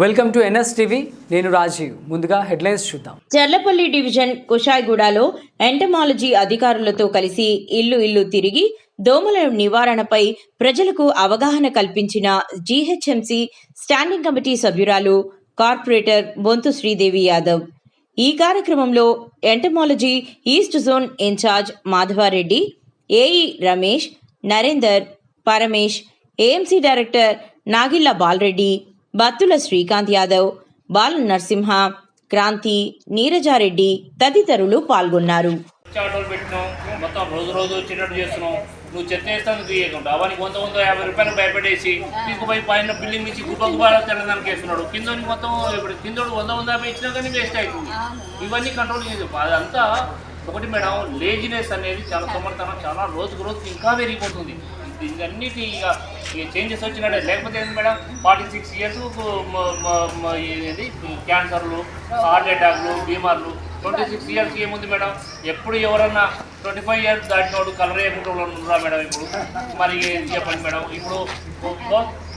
Welcome to NS TV. నేను రాజీవ్. ముందుగా headlines చూద్దాం. చర్లపల్లి డివిజన్ కుషాయిగూడలో ఎంటమాలజీ అధికారులతో కలిసి ఇల్లు ఇల్లు తిరిగి దోమల నివారణపై ప్రజలకు అవగాహన కల్పించిన జీహెచ్ఎంసీ స్టాండింగ్ కమిటీ సభ్యురాలు కార్పొరేటర్ బొంతు శ్రీదేవి యాదవ్. ఈ కార్యక్రమంలో entomology east zone incharge Madhava Reddy AE Ramesh Narender Paramesh AMC director Nagilla Balareddy Battula Srikanth Yadav Bala Narasimha Kranthi Neeraja Reddy తదితరులు పాల్గొన్నారు. ఆటోలు పెట్టినాం మొత్తం రోజు రోజు వచ్చేటట్టు చేస్తున్నాం. నువ్వు చెత్త వేస్తాను తీయకుండా అవన్నీ కొంత కొంత యాభై రూపాయలు భయపెట్టేసి తీసుకుపోయి పైన బిల్డింగ్ నుంచి గుప్ప గుప్పాలు తెల్లదానికి వేస్తున్నాడు. కింద మొత్తం ఇప్పుడు కిందోడు వంద వంద యాభై ఇచ్చినా కానీ వేస్ట్ అవుతుంది. ఇవన్నీ కంట్రోల్ చేసి అదంతా ఒకటి మేడం లేజినెస్ అనేది చాలా సొమ్మతనం చాలా రోజుకు రోజుకి ఇంకా పెరిగిపోతుంది. దీనికన్నిటి ఇక ఇక చేంజెస్ వచ్చినట్టే. లేకపోతే ఏంటి మేడం? ఫార్టీ సిక్స్ ఇయర్స్ ఇది క్యాన్సర్లు హార్ట్ అటాక్లు బీమార్లు. ట్వంటీ సిక్స్ ఇయర్స్కి ఏముంది మేడం? ఎప్పుడు ఎవరన్నా ట్వంటీ ఫైవ్ ఇయర్స్ దాటినోడు కలర్ వేయకుండా ఉన్నారా మేడం ఇప్పుడు? మరి చెప్పండి మేడం. ఇప్పుడు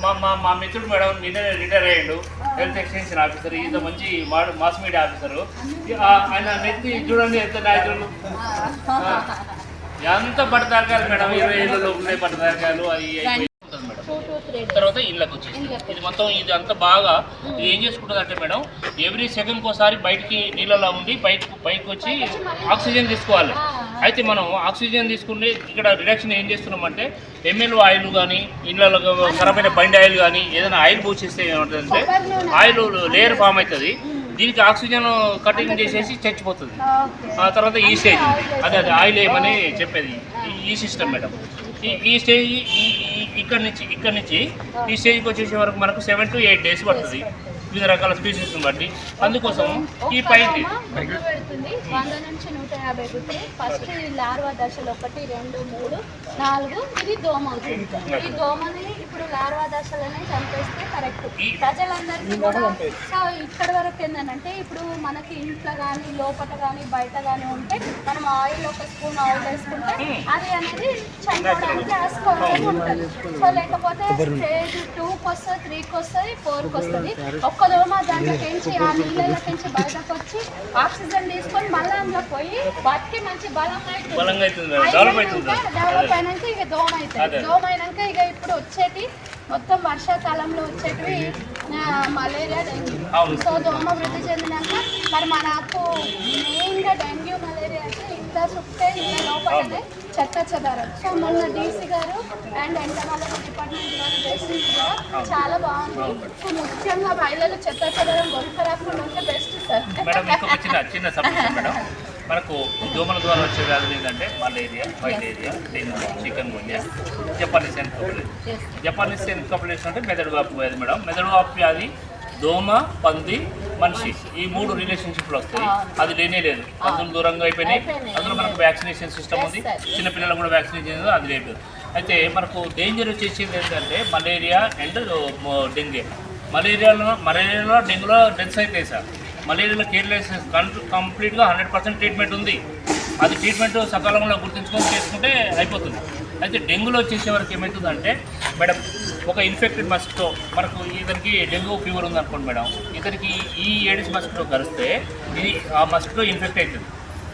మా మా మా మిత్రుడు మేడం నిన్న రిటైర్ అయ్యాడు. Health extension officer. ఈజ్ మంచి మాస్ మీడియా ఆఫీసరు. ఆయన నెత్తి చూడండి ఎంత న్యాచురల్ ఎంత పడతారకాలు మేడం? ఇరవై ఏళ్ళ లోపలే అది ఉంటుంది మేడం. తర్వాత ఇళ్ళకి వచ్చేసి ఇది మొత్తం ఇది అంతా బాగా ఇది ఏం చేసుకుంటుంది అంటే మేడం ఎవ్రీ సెకండ్కి ఒకసారి బయటికి నీళ్ళలో ఉండి పైకి పైకి వచ్చి ఆక్సిజన్ తీసుకోవాలి. అయితే మనం ఆక్సిజన్ తీసుకుంటే ఇక్కడ రిడక్షన్ ఏం చేస్తున్నామంటే ఎంఎల్ ఆయిల్ కానీ ఇళ్ళలో అయిన బండి ఆయిల్ కానీ ఏదైనా ఆయిల్ పూసిస్తే ఏమంటుందంటే ఆయిల్ లేయర్ ఫామ్ అవుతుంది. దీనికి ఆక్సిజన్ కటింగ్ చేసేసి చచ్చిపోతుంది. ఆ తర్వాత ఈ స్టేజ్. అదే అదే ఆయిల్ ఏమని చెప్పేది. ఈ- ఈ సిస్టమ్ మేడం. ఈ ఈ స్టేజ్ ఇక్కడ నుంచి ఇక్కడ నుంచి ఈ స్టేజ్కి వచ్చేసే వరకు మనకు సెవెన్ టు ఎయిట్ డేస్ పడుతుంది. వివిధ రకాల స్పీసీస్ని బట్టి. అందుకోసం ఈ పైకి గుడ్లు పెడుతుంది వంద నుంచి నూట యాభై గుడ్లు. ఫస్ట్ ఈ లార్వా దశలు ఒకటి రెండు మూడు నాలుగు. ఇది దోమ అవుతుంది ఈ దోమని ఇప్పుడు లార్వా దశలనే చంపేస్తే కరెక్ట్ ప్రజలందరికీ కూడా సో ఇక్కడ వరకు ఏంటంటే ఇప్పుడు మనకి ఇంట్లో కానీ లోపల కానీ బయట కానీ ఉంటే మనం ఆయిల్ ఒక స్పూన్ ఆయిల్ వేసుకుంటే అది అనేది చంపడానికి ఆస్కారం ఉంటుంది. సో లేకపోతే స్టేజ్ టూకి వస్తుంది త్రీకి వస్తుంది ఫోర్కి వస్తుంది ఒక్క దోమ దాంట్లోకించి ఆ నీళ్ళకి బయటకు వచ్చి ఆక్సిజన్ తీసుకొని మళ్ళీ అందులో పోయి బతికి మంచి బలం అవుతుంది డెవలప్ అయినాక ఇక దోమ అవుతుంది. దోమ అయినాక ఇక ఇప్పుడు వచ్చేటి మొత్తం వర్షాకాలంలో వచ్చేటివి మలేరియా డెంగ్యూ. సో దోమ వృద్ధి చెందినాక మరి మనకు మెయిన్గా డెంగ్యూ మలేరియా అయితే ఇంత చుట్టే ఇంత లోపలనే చెత్త చెదారం. సో మొన్న డీసీ గారు అండ్ ఎంటమాలజీ డిపార్ట్మెంట్ గారు చేసింది కూడా చాలా బాగుంది. సో ముఖ్యంగా మహిళలు చెత్త చెదారం గొంతు రాకుండా ఉంటే బెస్ట్ సార్ చిన్న మేడం. మనకు దోమల ద్వారా వచ్చే వ్యాధులు ఏంటంటే malaria filaria dengue chikungunya Japanese encephalitis Japanese encephalitis అంటే మెదడు వాపు వ్యాధి మేడం. మెదడు వాపు వ్యాధి దోమ పంది మనిషి. ఈ మూడు రిలేషన్షిప్లు వస్తాయి. అది లేనే లేదు. పందులు దూరంగా అయిపోయినాయి. అందులో మనకు వ్యాక్సినేషన్ సిస్టమ్ ఉంది. చిన్నపిల్లలకు కూడా వ్యాక్సినేషన్ అది లేదు. అయితే మనకు డేంజర్ వచ్చేసింది ఏంటంటే మలేరియా అండ్ డెంగ్యూ మలేరియాలో మలేరియాలో డెంగ్యూలో డెత్స్ అవుతాయి సార్ మలేరియాలో కేర్లెస్ కంప్లీట్గా హండ్రెడ్ పర్సెంట్ ట్రీట్మెంట్ ఉంది. అది ట్రీట్మెంట్ సకాలంలో గుర్తుంచుకొని చేసుకుంటే అయిపోతుంది. అయితే డెంగ్యూలో వచ్చేసే వరకు ఏమవుతుందంటే మేడం ఒక ఇన్ఫెక్టెడ్ మస్కిటో మనకు ఇతనికి డెంగ్యూ ఫీవర్ ఉంది అనుకోండి మేడం ఇతనికి ఈ ఏడిస్ మస్కిటో కరిస్తే ఇది ఆ మస్కిటో ఇన్ఫెక్ట్ అవుతుంది.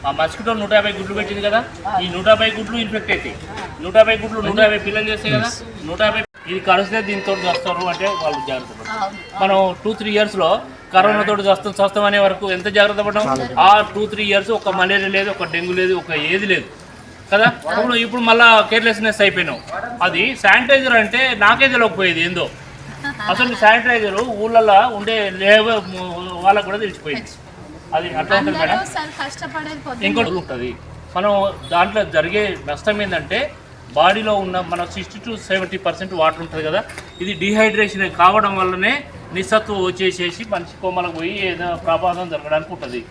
ఆ మస్కిటో నూట యాభై గుడ్లు పెట్టింది కదా ఈ నూట యాభై గుడ్లు ఇన్ఫెక్ట్ అవుతాయి. నూట యాభై గుడ్లు నూట యాభై పిల్లలు చేస్తాయి కదా నూట యాభై ఇది కరిస్తే దీంతో వస్తారు అంటే వాళ్ళు జాగ్రత్త మనం టూ త్రీ ఇయర్స్లో కరోనా తోటి చస్తాం చస్తాం అనే వరకు ఎంత జాగ్రత్త పడ్డాం? ఆ టూ త్రీ ఇయర్స్ ఒక మలేరియా లేదు ఒక డెంగ్యూ లేదు ఒక ఏది లేదు. కదా? ఇప్పుడు ఇప్పుడు మళ్ళా కేర్లెస్నెస్ అయిపోయినాం. అది శానిటైజర్ అంటే నాకే తెలియకపోయేది ఏందో. అసలు శానిటైజర్ ఊళ్ళల్లో ఉండే లేవ వాళ్ళకు కూడా తెలిసిపోయింది. అది అట్లా ఉంటుంది మేడం. ఇంకోటి ఉంటుంది. మనం దాంట్లో జరిగే నష్టం ఏంటంటే బాడీలో ఉన్న మన sixty to seventy percent water ఉంటుంది కదా? ఇది డిహైడ్రేషన్ కావడం వల్లనే నిస్సత్వం వచ్చేసేసి మనిషి కొమ్మలకు పోయి ఏదో ప్రమాదం జరగడానికి ఉంటుంది.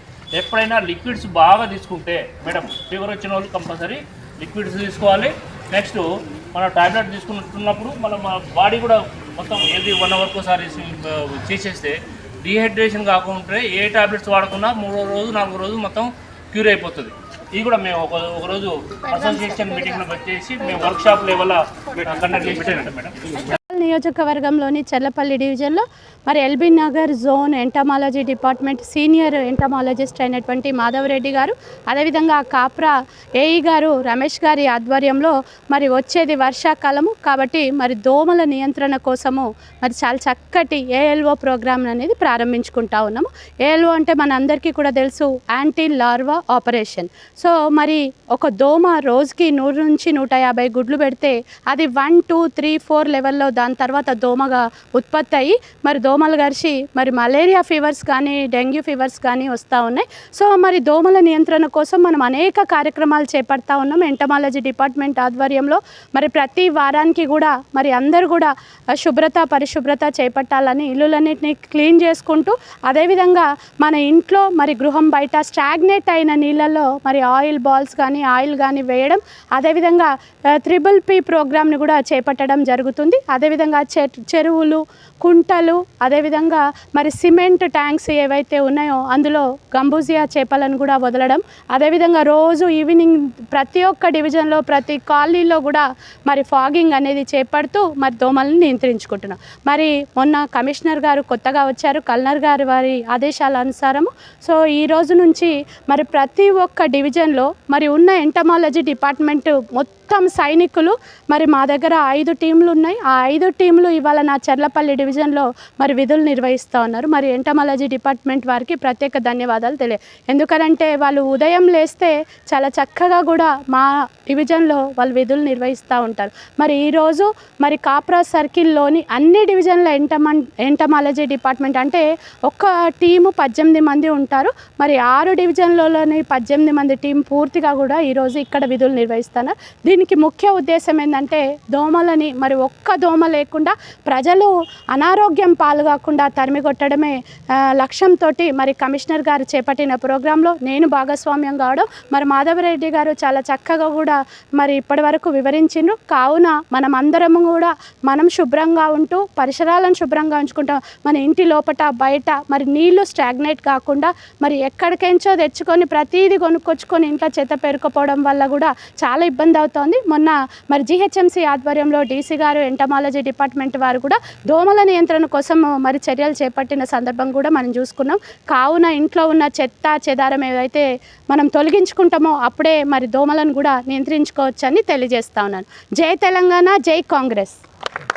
ఎప్పుడైనా లిక్విడ్స్ బాగా తీసుకుంటే మేడం ఫీవర్ వచ్చిన వాళ్ళు కంపల్సరీ లిక్విడ్స్ తీసుకోవాలి. నెక్స్ట్ మన టాబ్లెట్ తీసుకుంటున్నప్పుడు మన మన బాడీ కూడా మొత్తం ఏది వన్ అవర్కి ఒకసారి చేసేస్తే డిహైడ్రేషన్ కాకుండా ఏ టాబ్లెట్స్ వాడకుండా మూడో రోజు నాలుగో రోజు మొత్తం క్యూర్ అయిపోతుంది. ఇది కూడా మేము ఒక ఒకరోజు అసోసియేషన్ మీటింగ్లో వచ్చేసి మేము వర్క్ షాప్ లెవెల్ కండక్ట్ చేసి మేడం. నియోజకవర్గంలోని చల్లపల్లి డివిజన్లో మరి LB Nagar zone entomology department senior entomologist అయినటువంటి మాధవరెడ్డి గారు అదేవిధంగా కాప్రా ఏఈ గారు రమేష్ గారి ఆధ్వర్యంలో మరి వచ్చేది వర్షాకాలము. కాబట్టి మరి దోమల నియంత్రణ కోసము మరి చాలా చక్కటి ఏఎల్ఓ ప్రోగ్రామ్ అనేది ప్రారంభించుకుంటా ఉన్నాము. ఏఎల్ఓ అంటే మన అందరికీ కూడా తెలుసు యాంటీ లార్వా ఆపరేషన్. సో మరి ఒక దోమ రోజుకి నూరు నుంచి నూట యాభై గుడ్లు పెడితే అది వన్ టూ త్రీ ఫోర్ లెవెల్లో దాని తర్వాత దోమగా ఉత్పత్తి అయ్యి మరి దోమలు గరిచి మరి మలేరియా ఫీవర్స్ కానీ డెంగ్యూ ఫీవర్స్ కానీ వస్తూ ఉన్నాయి. సో మరి దోమల నియంత్రణ కోసం మనం అనేక కార్యక్రమాలు చేపడతా ఉన్నాం. ఎంటమాలజీ డిపార్ట్మెంట్ ఆధ్వర్యంలో మరి ప్రతి వారానికి కూడా మరి అందరూ కూడా శుభ్రత పరిశుభ్రత చేపట్టాలని ఇల్లులన్నింటినీ క్లీన్ చేసుకుంటూ అదేవిధంగా మన ఇంట్లో మరి గృహం బయట స్టాగ్నేట్ అయిన నీళ్ళల్లో మరి ఆయిల్ బాల్స్ కానీ ఆయిల్ కానీ వేయడం అదేవిధంగా త్రిబుల్ పి ప్రోగ్రామ్ని కూడా చేపట్టడం జరుగుతుంది. అదేవిధంగా చె చెరువులు కుంటలు అదేవిధంగా మరి సిమెంట్ ట్యాంక్స్ ఏవైతే ఉన్నాయో అందులో గంబూజియా చేపలను కూడా వదలడం అదేవిధంగా రోజు ఈవినింగ్ ప్రతి ఒక్క డివిజన్లో ప్రతి కాలనీలో కూడా మరి ఫాగింగ్ అనేది చేపడుతూ మరి దోమలను నియంత్రించుకుంటున్నాం. మరి మొన్న కమిషనర్ గారు కొత్తగా వచ్చారు కల్నర్ గారి వారి ఆదేశాల అనుసారము. సో ఈ రోజు నుంచి మరి ప్రతి ఒక్క డివిజన్లో మరి ఉన్న ఎంటమాలజీ డిపార్ట్మెంట్ మొత్తం మొత్తం సైనికులు మరి మా దగ్గర ఐదు టీంలు ఉన్నాయి. ఆ ఐదు టీంలు ఇవాళ నా చర్లపల్లి డివిజన్లో మరి విధులు నిర్వహిస్తూ ఉన్నారు. మరి ఎంటమాలజీ డిపార్ట్మెంట్ వారికి ప్రత్యేక ధన్యవాదాలు తెలియ ఎందుకనంటే వాళ్ళు ఉదయం లేస్తే చాలా చక్కగా కూడా మా డివిజన్లో వాళ్ళు విధులు నిర్వహిస్తూ ఉంటారు. మరి ఈరోజు మరి కాప్రా సర్కిల్లోని అన్ని డివిజన్ల ఎంటమన్ ఎంటమాలజీ డిపార్ట్మెంట్ అంటే ఒక్క టీము పద్దెనిమిది మంది ఉంటారు. మరి ఆరు డివిజన్లలోని పద్దెనిమిది మంది టీం పూర్తిగా కూడా ఈరోజు ఇక్కడ విధులు నిర్వహిస్తున్నారు. దీనికి ముఖ్య ఉద్దేశం ఏంటంటే దోమలని మరి ఒక్క దోమ లేకుండా ప్రజలు అనారోగ్యం పాల్గొకుండా తరిమికొట్టడమే లక్ష్యంతో మరి కమిషనర్ గారు చేపట్టిన ప్రోగ్రాంలో నేను భాగస్వామ్యం కావడం మరి మాధవరెడ్డి గారు చాలా చక్కగా కూడా మరి ఇప్పటి వరకు వివరించిండ్రు. కావున మనం అందరము కూడా మనం శుభ్రంగా ఉంటూ పరిసరాలను శుభ్రంగా ఉంచుకుంటాం. మన ఇంటి లోపట బయట మరి నీళ్ళు స్టాగ్నేట్ కాకుండా మరి ఎక్కడికెంచో తెచ్చుకొని ప్రతిదీ కొనుక్కొచ్చుకొని ఇంట్లో చెత్త పేరుకుపోవడం వల్ల కూడా చాలా ఇబ్బంది అవుతుంది. మొన్న మరి జీహెచ్ఎంసీ ఆధ్వర్యంలో డీసీ గారు ఎంటమాలజీ డిపార్ట్మెంట్ వారు కూడా దోమల నియంత్రణ కోసం మరి చర్యలు చేపట్టిన సందర్భం కూడా మనం చూసుకున్నాం. కావున ఇంట్లో ఉన్న చెత్త చెదారం ఏదైతే మనం తొలగించుకుంటామో అప్పుడే మరి దోమలను కూడా నియంత్రించుకోవచ్చని తెలియజేస్తా ఉన్నాను. జై తెలంగాణ జై కాంగ్రెస్.